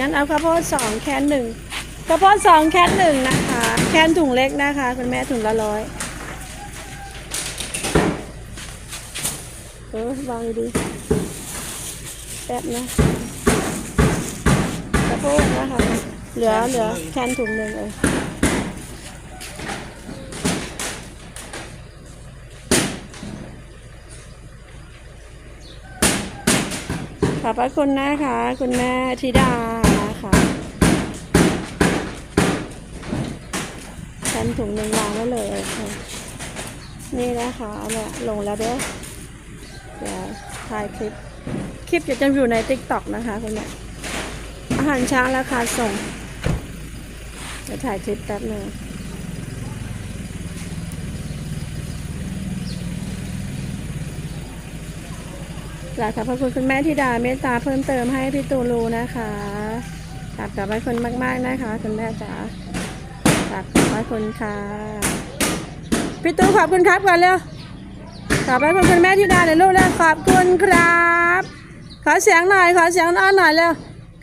งั้นเอาข้าวโพดสองแคนหนึ่งข้าวโพดสองแคนหนึ่งนะคะ แคนถุงเล็กนะคะคุณแม่ถุงละร้อยเออวางดีแป๊บนะข้าวโพดนะคะ เหลือเหลือแคนถุงหนึ่งเออขอบพระคุณนะคะ คุณแม่ธิดานะคะ แคนถุงหนึ่งวางไว้เลยค่ะนี่นะคะเอาละลงแล้วเด้อเดี๋ยวถ่ายคลิป คลิปจะจะอยู่ในติ๊กต็อกนะคะคุณแม่อาหารเช้าราคาส่ง เดี๋ยวถ่ายคลิปแป๊บหนึงกราบขอบพระคุณคุณแม่ที่ดาเมตตาเพิ่มเติมให้พี่ตูรูนะคะกราบขอบพระคุณมาก ๆ นะคะ คุณแม่จ๋า กราบขอบคุณค่ะ พี่ตูขอบคุณครับก่อนเร็วขอบคุณคุณแม่ที่ดาเลยลูกแล้วขอบคุณครับ ขอเสียงหน่อย ขอเสียงอ้อนหน่อยเร็ว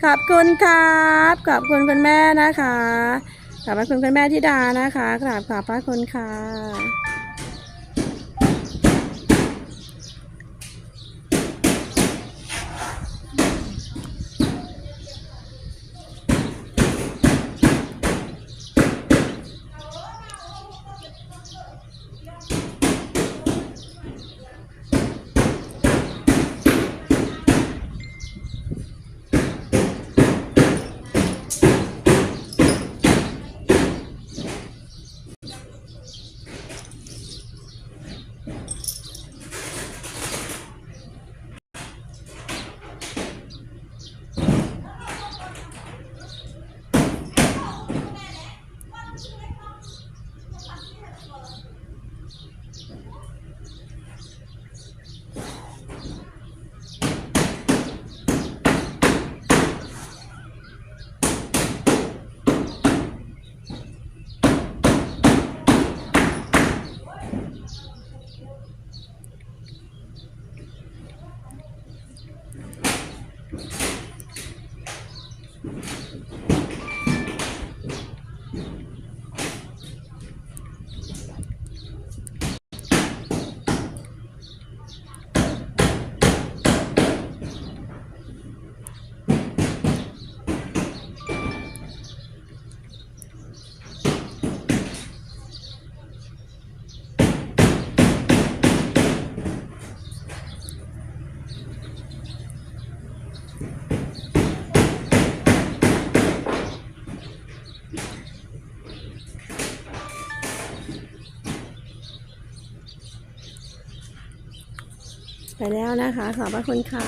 ขอบคุณครับ ขอบคุณคุณแม่นะคะ ขอบคุณคุณแม่ที่ดานะคะกราบขอบพระคุณค่ะ ไปแล้วนะคะ ขอบพระคุณค่ะ